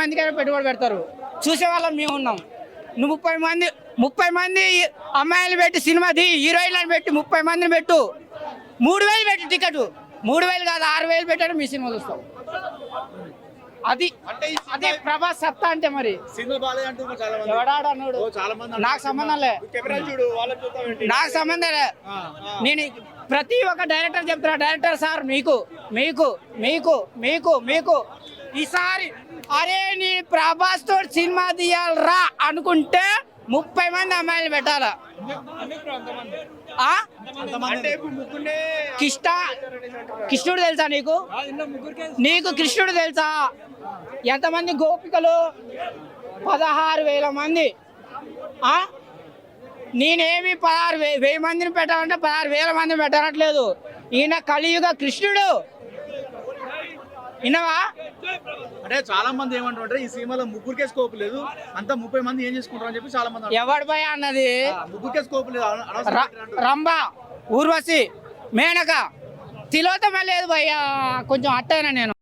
మందికైనా పెట్టుబడి పెడతారు. చూసే వాళ్ళం మేము ఉన్నాం. నువ్వు ముప్పై మంది ముప్పై మంది అమ్మాయిలు పెట్టి సినిమా ది హీరోయిన్లను పెట్టి ముప్పై మందిని పెట్టు. మూడు వేలు పెట్టి టికెట్. మూడు వేలు కాదు ఆరు వేలు పెట్టాడు మీ సినిమా చూస్తాం. అది అదే ప్రభాస్ సత్తా అంటే మరి. నాకు సంబంధం లే. కెమెరా చూడు వాళ్ళని చూద్దాం ఏంటి? నాకు సంబంధం లే. నేను ప్రతి ఒక్క డైరెక్టర్ చెప్తున్నా డైరెక్టర్ సార్ మీకు మీకు మీకు మీకు మీకు. ఈసారి అరే నీ ప్రభాస్ తోటి సినిమా తీయాలరా అనుకుంటే ముప్పై మంది అమ్మాయిలు పెట్టాలా? కిష్ట కృష్ణుడు తెలుసా నీకు? నీకు కృష్ణుడు తెలుసా? ఎంతమంది గోపికలు? పదహారు వేల మంది? నేనేమి పదహారు వెయ్యి మందిని పెట్టాలంటే పదహారు వేల మందిని పెట్టనట్లేదు. ఈయన కలియుగ కృష్ణుడు. విన్నావా? అంటే చాలా మంది ఏమంటారు ఈ సినిమాలో ముగ్గురికే స్కోప్ లేదు. అంతా ముప్పై మంది ఏం చేసుకుంటారు అని చెప్పి చాలా మంది. ఎవడి భయ అన్నది? ముగ్గురికే స్కోప్ లేదు. రంభ ఊర్వశి మేనక తిలోతమ లేదు భయ్యా. కొంచెం అట్టయినా నేను.